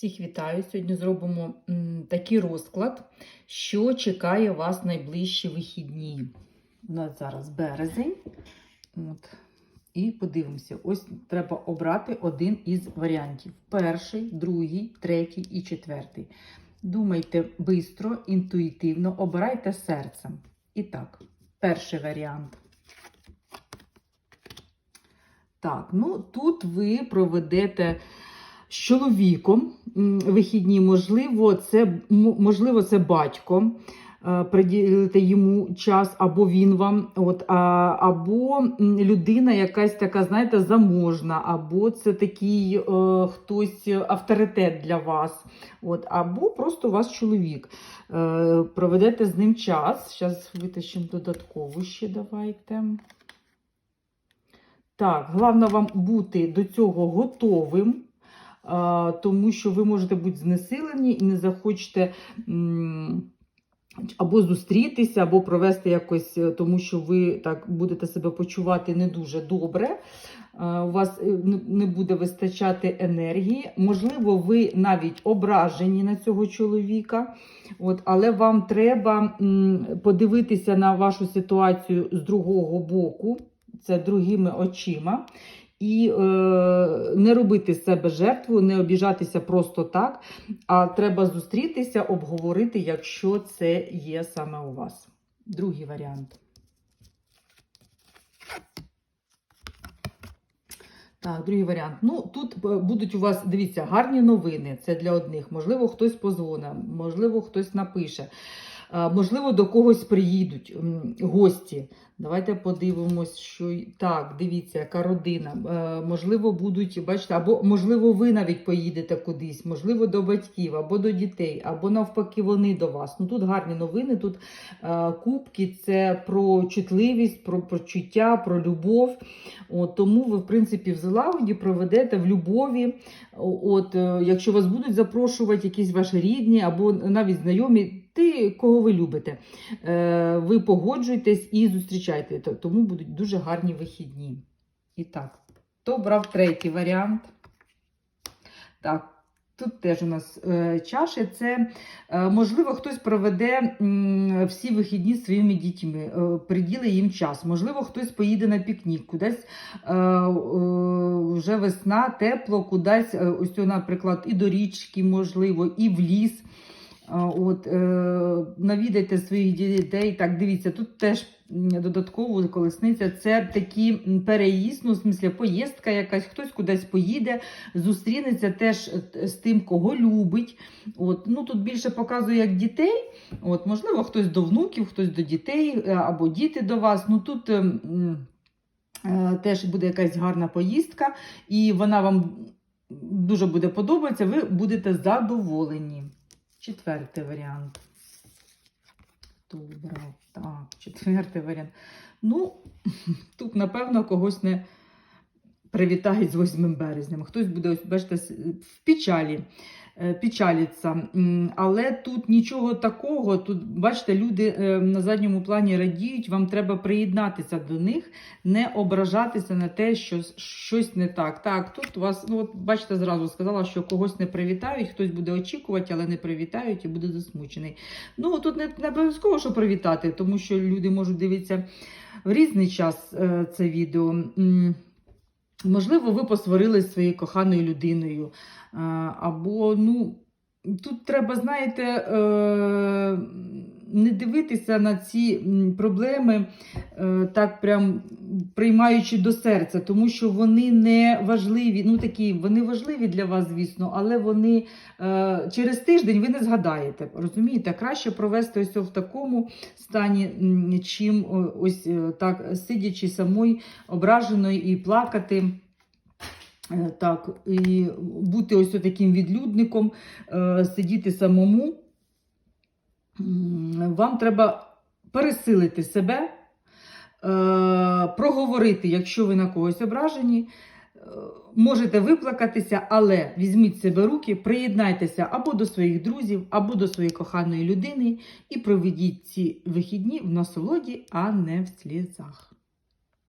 Всіх вітаю! Сьогодні зробимо такий розклад, що чекає вас найближчі вихідні. У нас зараз березень. От. І подивимося. Ось треба обрати один із варіантів: перший, другий, третій і четвертий. Думайте швидко, інтуїтивно, обирайте серцем. І так, перший варіант. Так, ну тут ви проведете з чоловіком вихідні, можливо, це, можливо, це батько. е, Приділите йому час, або він вам, от, а, або людина якась така, знаєте, заможна, або це такий е, хтось авторитет для вас, от, або просто у вас чоловік. Е, проведете з ним час. Зараз витащимо додатково ще давайте. Так, головне вам бути до цього готовим, тому що ви можете бути знесилені і не захочете або зустрітися, або провести якось, е, тому що ви так будете себе почувати не дуже добре. У вас е, не- буде вистачати енергії. Можливо, ви навіть ображені на цього чоловіка, от, але вам треба подивитися на вашу ситуацію з другого боку це другими очима. І е, не робити з себе жертву, не обіжатися просто так, а треба зустрітися, обговорити, якщо це є саме у вас. Другий варіант. Так, другий варіант. Ну, тут е, будуть у вас, дивіться, гарні новини. Це для одних. Можливо, хтось позвонить, можливо, хтось напише. Е, Можливо, до когось приїдуть гості. Давайте подивимось, що так, дивіться, яка родина. Е, Можливо, будуть, бачите, або можливо, ви навіть поїдете кудись, можливо, до батьків, або до дітей, або навпаки, вони до вас. Ну тут гарні новини. Тут е, кубки це про чутливість, про почуття, про любов. От, тому ви, в принципі, в злагоді проведете в любові. От, якщо вас будуть запрошувати якісь ваші рідні або навіть знайомі, ти кого ви любите, е, ви погоджуєтесь і зустрічаєте. Т- Тому будуть дуже гарні вихідні. І так, хто брав третій варіант? Так. Тут теж у нас е, чаші. Це е, можливо хтось проведе всі вихідні зі своїми дітьми, приділить їм час. Можливо, хтось поїде на пікнік, кудись вже весна, тепло, кудись, ось, наприклад, і до річки, можливо, і в ліс. От, е, навідайте своїх дітей. Так, дивіться, тут теж додатково колесниця. Це такі переїзд, ну, в смислі, поїздка якась, хтось кудись поїде, зустрінеться теж е, з тим, кого любить. От, ну, тут більше показує як дітей. От, можливо, хтось до внуків, хтось до дітей, е, або діти до вас. Ну, тут, е, м, е, Теж буде якась гарна поїздка, і вона вам дуже буде подобатися, ви будете задоволені. Четвертий варіант. Добре, так, четвертий варіант. Ну, тут, напевно, когось не привітають з 8 березням. Хтось буде, бачите, в печалі, е, Але тут нічого такого. Тут, бачите, люди е, на задньому плані радіють, вам треба приєднатися до них, не ображатися на те, що щось не так. Так, тут у вас, ну от бачите, зразу сказала, що когось не привітають, хтось буде очікувати, але не привітають і буде засмучений. Ну, тут не, не обов'язково, що привітати, тому що люди можуть дивитися в різний час е, це відео. Можливо, ви посварились своєю коханою людиною. е, Або, ну, тут треба, знаєте, е, не дивитися на ці проблеми, е, так прям приймаючи до серця, тому що вони не важливі. Ну, такі, вони важливі для вас, звісно, але вони е, через тиждень ви не згадаєте. Розумієте, краще провести ось в такому стані, чим ось е, так сидячи самою ображеною і плакати. Е, Так, і бути ось таким відлюдником, е, сидіти самому. Вам треба пересилити себе, е, проговорити, якщо ви на когось ображені. Е, Можете виплакатися, але візьміть себе руки, приєднайтеся або до своїх друзів, або до своєї коханої людини і проведіть ці вихідні в насолоді, а не в слізах.